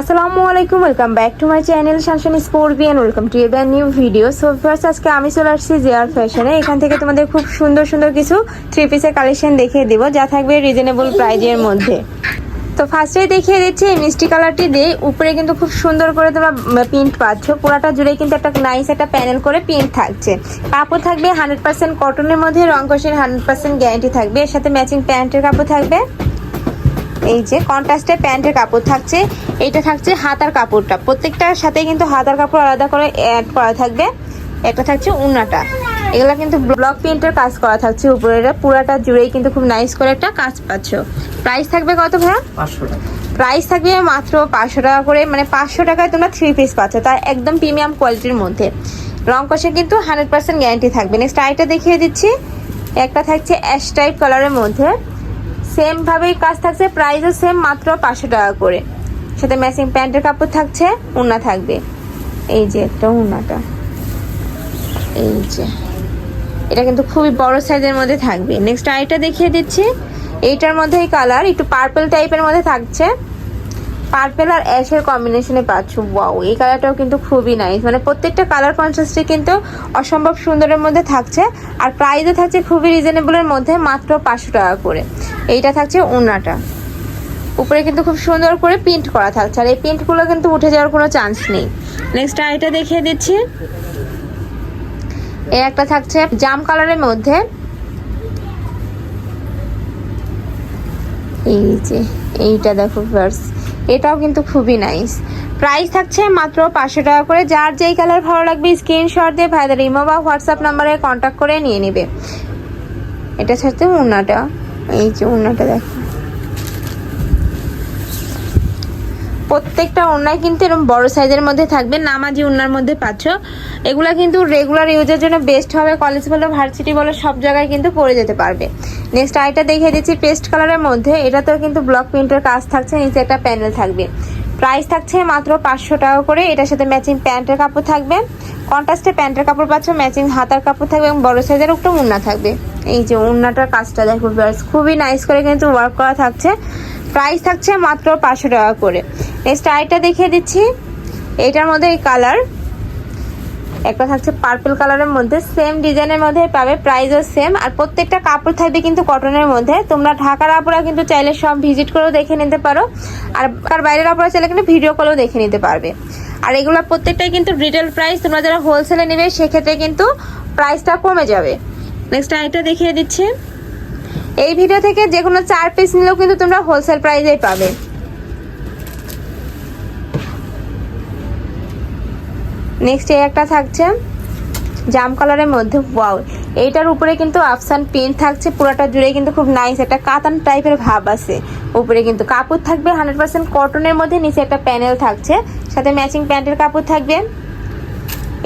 আসসালামু আলাইকুম welcome back to my channel শানশান স্পোর্টবিয়ান ওয়েলকাম টু এবার নিউ ভিডিও সো ফার্স্ট আজকে আমি চলে আসছি জেআর ফ্যাশনে এখান থেকে তোমাদের খুব সুন্দর সুন্দর কিছু থ্রি পিসের কালেকশন দেখিয়ে দিব, যা থাকবে রিজনেবল প্রাইজের মধ্যে। তো ফার্স্টেই দেখিয়ে দিচ্ছি এই মিষ্টি কালারটি দিয়ে। উপরে কিন্তু খুব সুন্দর করে তোমরা প্রিন্ট পাচ্ছ। পুরাটা জুড়ে কিন্তু একটা নাইস একটা প্যানেল করে প্রিন্ট থাকছে। কাপড় থাকবে হান্ড্রেড পার্সেন্ট কটনের মধ্যে, রং কষের হান্ড্রেড পার্সেন্ট গ্যারান্টি থাকবে। এর সাথে ম্যাচিং প্যান্টের কাপড় থাকবে। এই যে কন্ট্রাস্টে প্যান্টের কাপড় থাকছে এইটা থাকছে হাতার কাপড়টা। প্রত্যেকটার সাথে কিন্তু হাতার কাপড় আলাদা করে অ্যাড করা থাকবে। একটা থাকছে উন্নাটা। এগুলা কিন্তু ব্লক প্রিন্টের কাজ করা থাকছে উপরে। পুরাটা জুড়েই কিন্তু খুব নাইস করে একটা কাজ পাচ্ছ। প্রাইস থাকবে কত ভাড়া পাঁচশো টাকা। প্রাইস থাকবে মাত্র পাঁচশো টাকা করে। মানে পাঁচশো টাকায় তোমরা থ্রি পিস পাচ্ছ। তার একদম প্রিমিয়াম কোয়ালিটির মধ্যে। রং কষে কিন্তু হান্ড্রেড পার্সেন্ট গ্যারান্টি থাকবে। নেক্সট আইটা দেখিয়ে দিচ্ছি। একটা থাকছে অ্যাশ টাইপ কালারের মধ্যে। সেম ভাবেই কাজ থাকছে প্রাইসও সেম মাত্র পাঁচশো টাকা করে। সাথে ম্যাচিং প্যান্টের কাপড় থাকছে, উন্না থাকবে। এই যে একটা উন্নাটা। এই যে। এটা কিন্তু খুবই বড় সাইজের মধ্যে থাকবে। নেক্সট আইটা দেখিয়ে দিচ্ছি। এইটার মধ্যেই কালার একটু পার্পল টাইপের মধ্যে থাকছে। পার্পেল আর অ্যাশের কম্বিনেশনে পাচ্ছ। ওয়াও এই কালারটাও কিন্তু খুবই নাইস মানে প্রত্যেকটা কালার কন্ট্রাস্টে কিন্তু অসম্ভব সুন্দরের মধ্যে থাকছে। আর প্রাইসও থাকছে খুবই রিজনেবলের মধ্যে, মাত্র পাঁচশো টাকা করে। এইটা থাকছে উন্নাটা উপরে কিন্তু খুব সুন্দর করে প্রিন্ট করা থাকছে। আর এই প্রিন্টগুলো কিন্তু উঠে যাওয়ার কোনো চান্স নেই। নেক্সট আইটা দেখিয়ে দিচ্ছি। এই একটা থাকছে জাম কালারের মধ্যে। এই যে, এইটা দেখো ফার্স এটাও কিন্তু খুবই নাইস প্রাইস থাকছে মাত্র পাঁচশো টাকা করে। যার যেই কালার ভালো লাগবে স্ক্রিনশট দিয়ে ভাইদের ইমো বা হোয়াটসঅ্যাপ নাম্বারে কন্ট্যাক্ট করে নিয়ে নেবে। এটা ছাড়তে উন্নাটা, এই যে উন্নাটা দেখো। প্রত্যেকটা ওড়নায় কিন্তু এরকম বড় সাইজের মধ্যে থাকবে, নামাজি ওড়নার মধ্যে পাচ্ছ। এগুলা কিন্তু রেগুলার ইউজের জন্য বেস্ট হবে কলেজ বলো ভার্সিটি বলো, সব জায়গায় কিন্তু পরে যেতে পারবে। নেক্সট আইটা দেখিয়ে দিচ্ছি পেস্ট কালারের মধ্যে, এটাতেও কিন্তু ব্লক প্রিন্টের কাজ থাকছে, নিচে একটা প্যানেল থাকবে। প্রাইস থাকছে মাত্র পাঁচশো টাকা করে, এটার সাথে ম্যাচিং প্যান্টের কাপড় থাকবে। কন্ট্রাস্টে প্যান্টের কাপড় পাচ্ছ ম্যাচিং হাতার কাপড় থাকবে এবং বড় সাইজের একটা উন্না থাকবে। এই যে উন্নাটার কাজটা দেখো খুবই নাইস করে কিন্তু ওয়ার্ক করা থাকছে। প্রাইস থাকছে মাত্র পাঁচশো টাকা করে। নেক্সট আইটা দেখিয়ে দিচ্ছি। এইটার মধ্যে এই কালার। একটা থাকছে পার্পল কালারের মধ্যে। সেম ডিজাইনের মধ্যে পাবে প্রাইসও সেম আর প্রত্যেকটা কাপড় থাকবে কিন্তু কটনের মধ্যে। তোমরা ঢাকার আপুরা কিন্তু চাইলে সব ভিজিট করেও দেখে নিতে পারো। আর আর বাইরের আপুরা চাইলে কিন্তু ভিডিও কলেও দেখে নিতে পারবে। আর এগুলো প্রত্যেকটাই কিন্তু রিটেল প্রাইস তোমরা যারা হোলসেলে নেবে, সেক্ষেত্রে কিন্তু প্রাইসটা কমে যাবে। নেক্সট আইটা দেখিয়ে দিচ্ছি। এই ভিডিও থেকে যে কোনো চার পিস নিলেও কিন্তু তোমরা হোলসেল প্রাইসেই পাবে। নেক্সট এই একটা থাকছে জাম কালারের মধ্যে ওয়াও এইটার উপরে কিন্তু আফসান প্রিন্ট থাকছে, পুরোটা জুড়ে কিন্তু খুব নাইস একটা কাতান টাইপের ভাব আছে। উপরে কিন্তু কাপড় থাকবে হান্ড্রেড পার্সেন্ট কটনের মধ্যে, নিচে একটা প্যানেল থাকছে। সাথে ম্যাচিং প্যান্টের কাপড় থাকবে।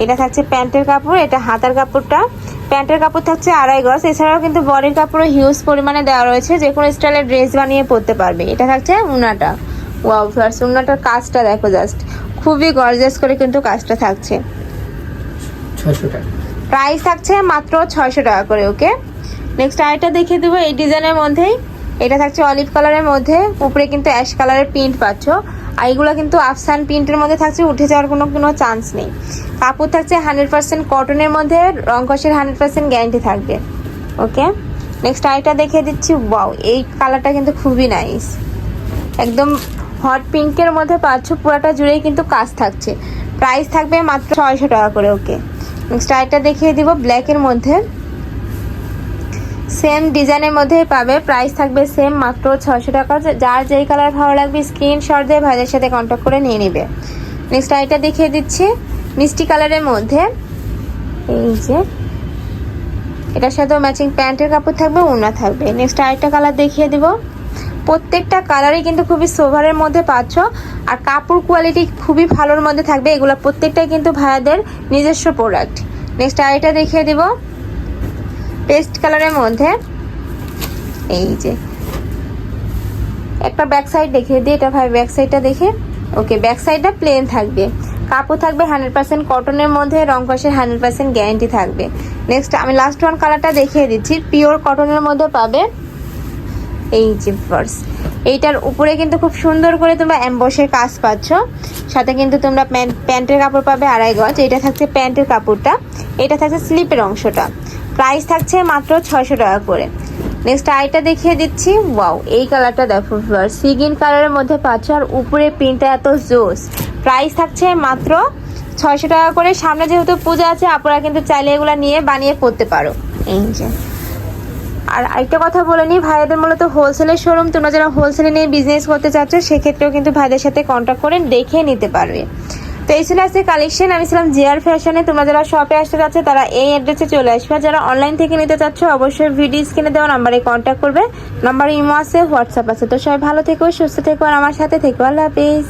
এটা থাকছে প্যান্টের কাপড়, এটা হাতার কাপড়টা। প্যান্টের কাপড় থাকছে আড়াই গজ, এছাড়াও কিন্তু বডির কাপড়ও হিউজ পরিমাণে দেওয়া রয়েছে, যে কোনো স্টাইলের ড্রেস বানিয়ে পরতে পারবে। এটা থাকছে উনাটা। ওয়াও ফার্স উনাটার কাজটা দেখো জাস্ট খুবই গর্জাস করে কিন্তু কাজটা থাকছে। ছয়শো টাকা। প্রাইস থাকছে মাত্র ছয়শো টাকা করে ওকে নেক্সট আরেকটা দেখিয়ে দেবো এই ডিজাইনের মধ্যেই। এটা থাকছে অলিভ কালারের মধ্যে উপরে কিন্তু অ্যাশ কালারের প্রিন্ট পাচ্ছ। আর এগুলো কিন্তু আফসান প্রিন্টের মধ্যে থাকছে উঠে যাওয়ার কোনো কোনো চান্স নেই। কাপড় থাকছে হান্ড্রেড পার্সেন্ট কটনের মধ্যে রং কষের হান্ড্রেড পার্সেন্ট গ্যারান্টি থাকবে ওকে নেক্সট আরেকটা দেখিয়ে দিচ্ছি বাউ এই কালারটা কিন্তু খুবই নাইস একদম হট পিঙ্কের মধ্যে পাচ্ছ পুরাটা জুড়েই কিন্তু কাজ থাকছে। প্রাইস থাকবে মাত্র ছয়শো টাকা করে ওকে নেক্সট আরেকটা দেখিয়ে দিব ব্ল্যাকের মধ্যে। সেম ডিজাইনের মধ্যেই পাবে প্রাইস থাকবে সেম মাত্র ছয়শো টাকা। যার যেই কালার ভালো লাগবে স্ক্রিনশট দিয়ে ভাইদের সাথে কন্ট্যাক্ট করে নিয়ে নেবে। নেক্সট আইটা দেখিয়ে দিচ্ছি, মিষ্টি কালারের মধ্যে। এই যে, এটার সাথেও ম্যাচিং প্যান্টের কাপড় থাকবে ওনা থাকবে। নেক্সট আরেকটা কালার দেখিয়ে দিব। প্রত্যেকটা কালারই কিন্তু খুবই সোভারের মধ্যে পাচ্ছ। আর কাপড় কোয়ালিটি খুবই ভালোর মধ্যে থাকবে। এগুলো প্রত্যেকটাই কিন্তু ভাইয়াদের নিজস্ব প্রোডাক্ট নেক্সট আরেকটা দেখিয়ে দিব। পেস্ট কালারের মধ্যে। এই যে। একটা ব্যাক সাইড দেখিয়ে দিই। এটা ভাই ব্যাক সাইডটা দেখে। ওকে ব্যাক সাইডটা প্লেন থাকবে। কাপড় থাকবে হান্ড্রেড পার্সেন্ট কটনের মধ্যে। রং কষের হান্ড্রেড পার্সেন্ট গ্যারান্টি থাকবে। নেক্সট আমি লাস্ট ওয়ান কালারটা দেখিয়ে দিচ্ছি। পিওর কটনের মধ্যে পাবে। এই যে ফার্স এইটার উপরে কিন্তু খুব সুন্দর করে তোমরা অ্যাম্বসের কাজ পাচ্ছ। সাথে কিন্তু তোমরা প্যান্ট প্যান্টের কাপড় পাবে আড়াই গজ। এটা থাকছে প্যান্টের কাপড়টা। এটা থাকছে স্লিপের অংশটা। প্রাইস থাকছে মাত্র ছয়শো টাকা করে। নেক্সট আইটা দেখিয়ে দিচ্ছি। ওয়াও এই কালারটা দেখো সিগিন কালারের মধ্যে পাচ্ছ আর উপরে প্রিন্টটা এত জোস। প্রাইস থাকছে মাত্র ছয়শো টাকা করে। সামনে যেহেতু পূজা আছে আপনারা কিন্তু চাইলে এগুলো নিয়ে বানিয়ে পড়তে পারো। এই যে। আর আরেকটা কথা বলে নিই, ভাইয়াদের মূলত হোলসেলের শোরুম তোমরা যারা হোলসেলে নিয়ে বিজনেস করতে চাচ্ছ, সেক্ষেত্রেও কিন্তু ভাইদের সাথে কন্ট্যাক্ট করে দেখে নিতে পারবে। তো এই ছিল আজকে কালেকশন আমি ছিলাম জিআর ফ্যাশনে তোমরা যারা শপে আসতে চাচ্ছ, তারা এই অ্যাড্রেসে চলে আসবে। আর যারা অনলাইন থেকে নিতে চাচ্ছ, অবশ্যই ভিডিও স্ক্রিনে দেওয়া নাম্বারে কন্ট্যাক্ট করবে। নাম্বার ইমো আছে হোয়াটসঅ্যাপ আছে। তো সবাই ভালো থেকো, সুস্থ থেকো, আর আমার সাথে থেকো। আল্লাহ হাফিজ।